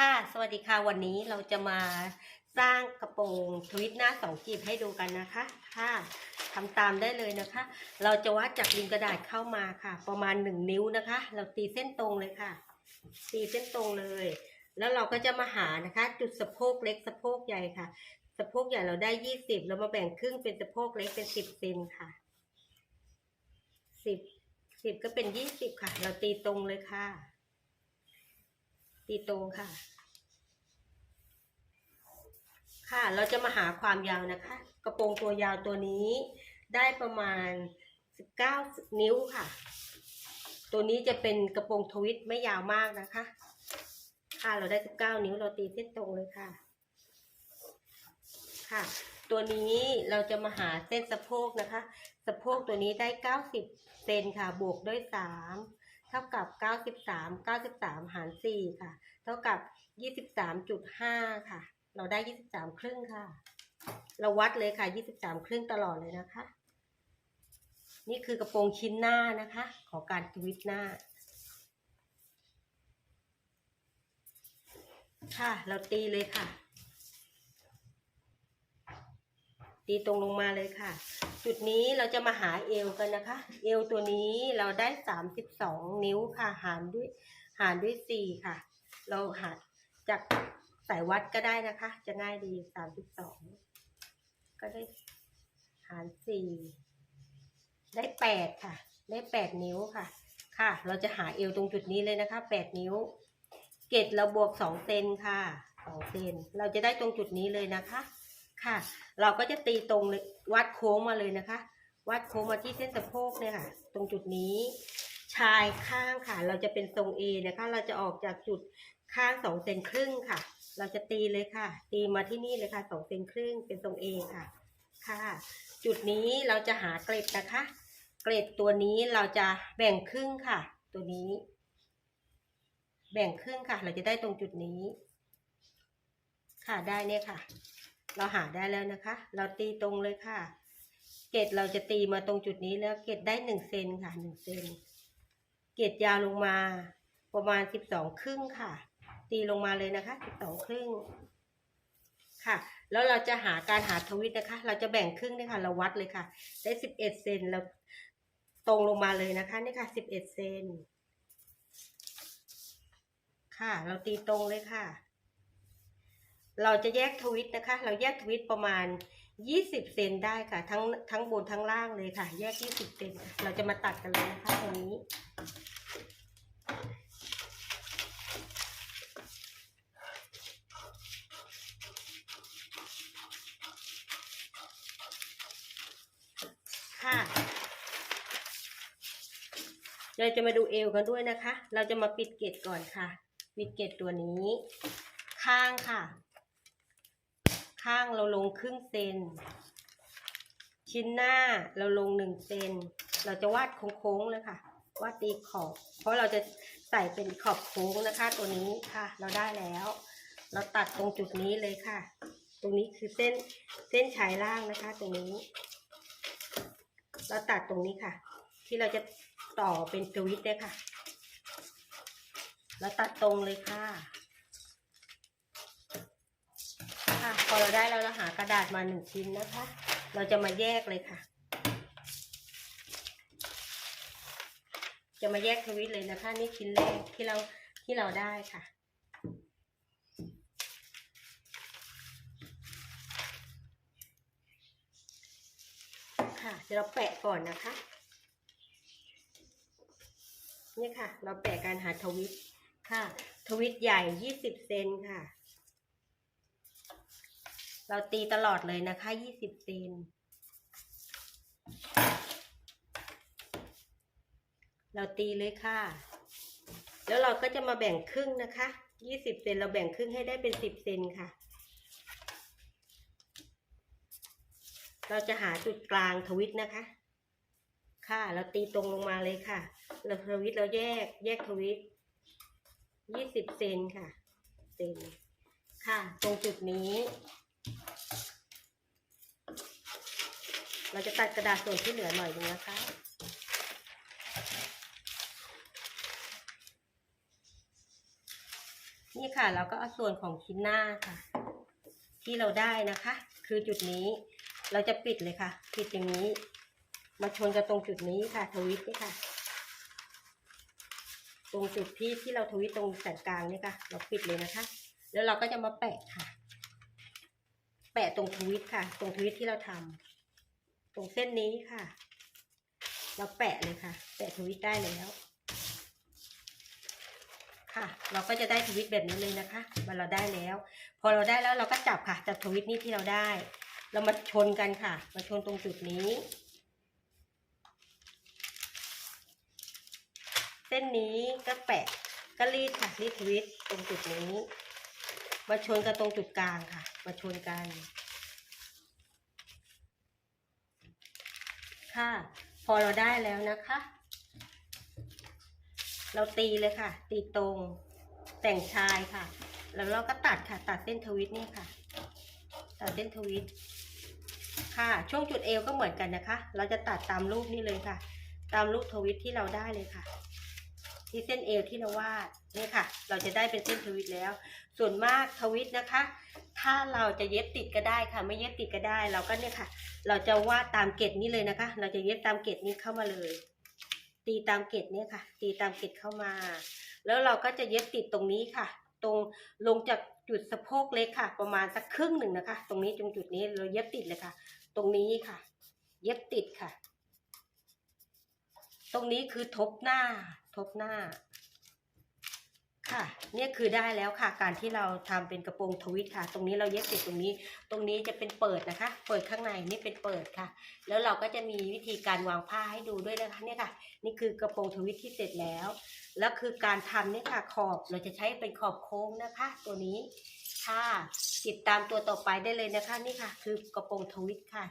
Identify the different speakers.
Speaker 1: ค่ะสวัสดีค่ะวันนี้เราจะมาสร้างกระโปรงทวิตหน้าสองจีบให้ดูกันนะคะค่ะทำตามได้เลยนะคะ เราจะวัดจากริมกระดาษเข้ามาค่ะ ประมาณหนึ่งนิ้วนะคะ เราตีเส้นตรงเลยค่ะ ตีเส้นตรงเลย แล้วเราก็จะมาหานะคะ จุดสะโพกเล็กสะโพกใหญ่ค่ะ สะโพกใหญ่เราได้ยี่สิบเรามาแบ่งครึ่งเป็นสะโพกเล็กเป็นสิบเซนค่ะสิบสิบก็เป็นยี่สิบค่ะ เราตีตรงเลยค่ะ ตีตรงค่ะ ค่ะ เราจะมาหาความยาวนะคะ กระโปรงตัวยาวตัวนี้ได้ประมาณ 19 นิ้วค่ะ ตัวนี้จะเป็นกระโปรงทวิตไม่ยาวมากนะคะ ค่ะเราได้ 19 นิ้วเราตีเส้นตรงเลยค่ะ ค่ะ ตัวนี้เราจะมาหาเส้นสะโพกนะคะ สะโพกตัวนี้ได้ 90 เซนค่ะ บวกด้วย 3 เท่ากับ 93 93 หาร 4 ค่ะ เท่ากับ 23.5 ค่ะ เราได้ 23 ครึ่งค่ะ เราวัดเลยค่ะ 23 ครึ่งตลอดเลยนะคะ นี่คือกระโปรงชิ้นหน้านะคะ ของการทวิตหน้า ค่ะ เราตีเลยค่ะ ตีตรงลงมาเลยค่ะ จุดนี้เราจะมาหาเอวกันนะคะ เอวตัวนี้เราได้32นิ้วค่ะ หารด้วยหารด้วย4ค่ะ เราหารจากสายวัดก็ได้นะคะ จะง่ายดี32ก็ได้หาร4ได้8ค่ะ ได้8นิ้วค่ะ ค่ะ เราจะหาเอวตรงจุดนี้เลยนะคะ8นิ้ว เกตเราบวก2เซนค่ะ2เซนเราจะได้ตรงจุดนี้เลยนะคะ ค่ะ เราก็จะตีตรงเลยวัดโค้งมาเลยนะคะ วัดโค้งมาที่เส้นสะโพกเนี่ยค่ะ ตรงจุดนี้ ชายข้างค่ะ เราจะเป็นทรง A นะคะ เราจะออกจากจุดข้างสองเซนครึ่งค่ะ เราจะตีเลยค่ะ ตีมาที่นี่เลยค่ะสองเซนครึ่งเป็นทรง A ค่ะ ค่ะ จุดนี้เราจะหาเกล็ดนะคะ เกล็ดตัวนี้เราจะแบ่งครึ่งค่ะ ตัวนี้ แบ่งครึ่งค่ะ เราจะได้ตรงจุดนี้ ค่ะได้เนี่ยค่ะ เราหาได้แล้วนะคะ เราตีตรงเลยค่ะ เกตเราจะตีมาตรงจุดนี้แล้วเกตได้หนึ่งเซนค่ะหนึ่งเซนเกตยาวลงมาประมาณสิบสองครึ่งค่ะ ตีลงมาเลยนะคะสิบสองครึ่งค่ะ แล้วเราจะหาการหาทวิตนะคะ เราจะแบ่งครึ่งเลยค่ะเราวัดเลยค่ะ ได้สิบเอ็ดเซนเราตรงลงมาเลยนะคะนี่ค่ะสิบเอ็ดเซนค่ะ เราตีตรงเลยค่ะ เราจะแยกทวิตนะคะ เราแยกทวิตประมาณ 20 เซนได้ค่ะ ทั้งทั้งบนทั้งล่างเลยค่ะ แยก 20 เซนเราจะมาตัดกันเลยนะคะตรงนี้ ค่ะ เราจะมาดูเอวกันด้วยนะคะ เราจะมาปิดเกตก่อนค่ะ ปิดเกตตัวนี้ ข้างค่ะ ข้างเราลงครึ่งเซน ชิ้นหน้าเราลงหนึ่งเซน เราจะวาดโค้งๆเลยค่ะ วาดตีขอบ เพราะเราจะใส่เป็นขอบโค้งนะคะ ตัวนี้ค่ะ เราได้แล้ว เราตัดตรงจุดนี้เลยค่ะ ตรงนี้คือเส้นเส้นชายล่างนะคะ ตรงนี้ เราตัดตรงนี้ค่ะ ที่เราจะต่อเป็นสวิตช์เนี่ยค่ะ เราตัดตรงเลยค่ะ ค่ะ พอเราได้แล้วเราหากระดาษมาหนึ่งชิ้นนะคะ เราจะมาแยกเลยค่ะ จะมาแยกทวิตเลยนะคะ นี่ชิ้นแรกที่เราที่เราได้ค่ะค่ะเดี๋ยวเราแปะก่อนนะคะ นี่ค่ะ เราแปะการหาทวิตค่ะ ทวิตใหญ่ยี่สิบเซนค่ะ เราตีตลอดเลยนะคะยี่สิบเซนเราตีเลยค่ะ แล้วเราก็จะมาแบ่งครึ่งนะคะยี่สิบเซนเราแบ่งครึ่งให้ได้เป็นสิบเซนค่ะ เราจะหาจุดกลางทวิตนะคะ ค่ะเราตีตรงลงมาเลยค่ะ เราทวิตเราแยกแยกทวิตยี่สิบเซนค่ะ เซนค่ะ ตรงจุดนี้ เราจะตัดกระดาษส่วนที่เหลือหน่อยนึงนะคะนี่ค่ะเราก็เอาส่วนของชิ้นหน้าค่ะ ที่เราได้นะคะ คือจุดนี้เราจะปิดเลยค่ะ ปิดอย่างนี้ มาชนกันตรงจุดนี้ค่ะ ทวิตนี่ค่ะ ตรงจุดที่ที่เราทวิตตรงแสนกลางนี่ค่ะ เราปิดเลยนะคะ แล้วเราก็จะมาแปะค่ะ แปะตรงทวิตค่ะ ตรงทวิตที่เราทำตรงเส้นนี้ค่ะ เราแปะเลยค่ะ แปะทวิตได้แล้ว ค่ะ เราก็จะได้ทวิตแบบนี้เลยนะคะว่าเราได้แล้ว พอเราได้แล้วเราก็จับค่ะ จับทวิตนี้ที่เราได้ เรามาชนกันค่ะ มาชนตรงจุดนี้ เส้นนี้ก็แปะก็รีดค่ะรีดทวิตตรงจุดนี้ มาชนกันตรงจุดกลางค่ะ มาชนกัน ค่ะ พอเราได้แล้วนะคะ เราตีเลยค่ะ ตีตรงแต่งชายค่ะ แล้วเราก็ตัดค่ะ ตัดเส้นทวิตนี่ค่ะ ตัดเส้นทวิต ค่ะ ช่วงจุดเอวก็เหมือนกันนะคะ เราจะตัดตามรูปนี่เลยค่ะ ตามรูปทวิตที่เราได้เลยค่ะ ที่เส้นเอวที่เราวาด นี่ค่ะ เราจะได้เป็นเส้นทวิตแล้ว ส่วนมากทวิตนะคะ ถ้าเราจะเย็บติดก็ได้ค่ะ ไม่เย็บติดก็ได้ เราก็เนี่ยค่ะ เราจะวาดตามเกตนี้เลยนะคะ เราจะเย็บตามเกตนี้เข้ามาเลย ตีตามเกตเนี่ยค่ะ ตีตามเกตเข้ามา แล้วเราก็จะเย็บติดตรงนี้ค่ะ ตรงลงจากจุดสะโพกเล็กค่ะ ประมาณสักครึ่งหนึ่งนะคะ ตรงนี้ตรงจุดนี้เราเย็บติดเลยค่ะ ตรงนี้ค่ะ เย็บติดค่ะ ตรงนี้คือทบหน้า ทบหน้า ค่ะเนี่ยคือได้แล้วค่ะ การที่เราทำเป็นกระโปรงทวิตค่ะ ตรงนี้เราเย็บติดตรงนี้ ตรงนี้จะเป็นเปิดนะคะ เปิดข้างในนี่เป็นเปิดค่ะ แล้วเราก็จะมีวิธีการวางผ้าให้ดูด้วยนะคะเนี่ยค่ะ นี่คือกระโปรงทวิตที่เสร็จแล้ว แล้วคือการทำเนี่ยค่ะขอบเราจะใช้เป็นขอบโค้งนะคะ ตัวนี้ค่ะติดตามตัวต่อไปได้เลยนะคะ นี่ค่ะ คือกระโปรงทวิตค่ะ